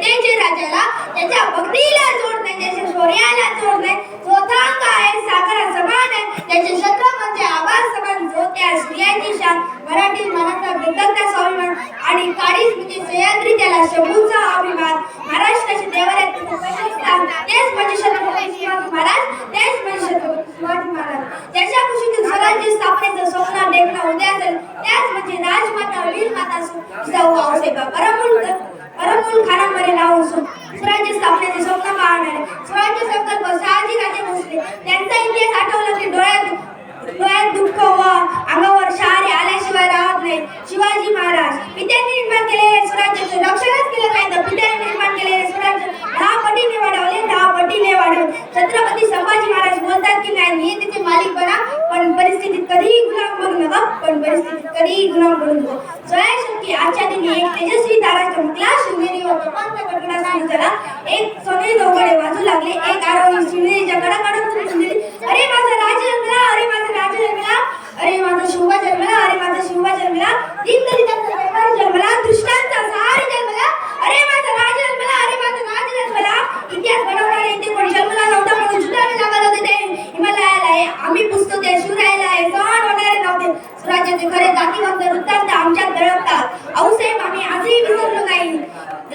त्यांच्या राजाला त्याच्या भक्तीला जोड नाही त्याच्या शौर्याला जोड जो चोथांग आहे सागर समान आहे. त्याचे शत्रू म्हणजे आवाज समान जो त्या स्त्रियांची शान. मराठी मनाचा कृतज्ञ स्वाभिमान आणि काळीच म्हणजे सह्याद्री त्याला शंभूचा अभिमान. महाराष्ट्राचे देवाऱ्यात स्थान. तेच म्हणजे छत्रपती तेच म्हणजे छत्रपती शिवाजी महाराज. ज्याच्या उद्या असेल. त्याच म्हणजे राजमाता वीरमाता जिजाऊ आऊसाहेबा परमूल खानामध्ये नाव स्वराज्य स्थापनेचे स्वप्न पाहणारे स्वराज्य संकल्प साहजिकाचे भोसले त्यांचा इतिहास आठवला की डोळ्यात डोळ्यात दुःख व अंगावर शहारे आल्याशिवाय राहत नाही. शिवाजी महाराज पित्यांनी निर्माण केलेले स्वराज्याचे रक्षणच केलं नाही तर पित्यांनी निर्माण केलेले स्वराज्य दहा पटीने वाढवले दहा पटीने वाढवले छत्रपती संभाजी महाराज बोलतात की नाही मी त्याचे मालिक बना पण परिस्थितीत कधीही गुलाम बनू नका पण परिस्थितीत कधीही गुलाम बनू नका. स्वयंशक्ती आजच्या दिनी एक तेजस्वी तारा चमकला शिवनेरी व पंत कडकडा सुरू झाला एक सोनेरी दोघडे वाजू लागले एक स्वराज्याचे खरे जातीवंत वृत्तांत आमच्यात दळकतात आऊसाहेब आम्ही आजही विसरलो नाही.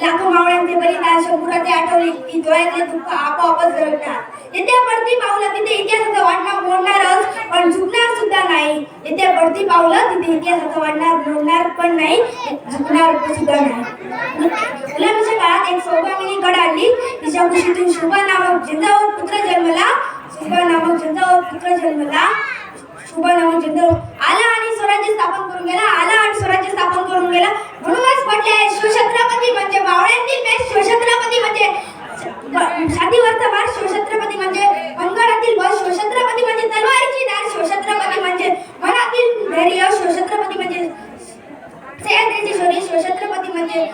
लाखो मावळ्यांचे बलिदान शंभुराचे आठवले. की डोळ्यातले दुःख आपोआपच जळणार येथे पडती पावलं तिथे इतिहासाचा वाटणार मोडणारच पण झुकणार सुद्धा नाही. येथे पडती पावलं तिथे इतिहासाचा वाटणार मोडणार पण नाही झुकणार सुद्धा नाही. गुलाबीच्या काळात एक सौभागिनी कड आणली. तिच्या कुशीतून शुभा नामक जिंदावर पुत्र जन्मला. शुभा नामक जिंदावर पुत्र जन्मला. शुभा नामक जिंदावर आला आणि स्वराज्य स्थापन करून गेला आला आणि स्वराज्य स्थापन करून गेला म्हणूनच म्हटले आहे शिवछत्रपती म्हणजे मावळ्यांतील बेस्ट शिवछत्रपती म्हणजे ब- छातीवरचा मार शिवछत्रपती म्हणजे अंगणातील बस शिवछत्रपती म्हणजे तलवारीची दार शिवछत्रपती म्हणजे मनातील धैर्य शिवछत्रपती म्हणजे सह्याद्रीची शौर्य शिवछत्रपती म्हणजे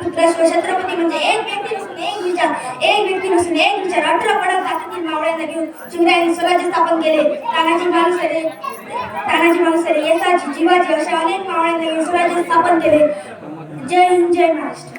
पुत्र शिवछत्रपती म्हणजे एक व्यक्ती नसून एक विचार एक व्यक्ती नसून एक विचार. अठरा पडत हातातील मावळ्यांना घेऊन शिवरायांनी स्वराज्य स्थापन केले. तानाजी मालुसरे तानाजी मालुसरे येताची जीवाजी अशा अनेक मावळ्यांना घेऊन स्वराज्य स्थापन केले. जय हिंद जय महाराष्ट्र.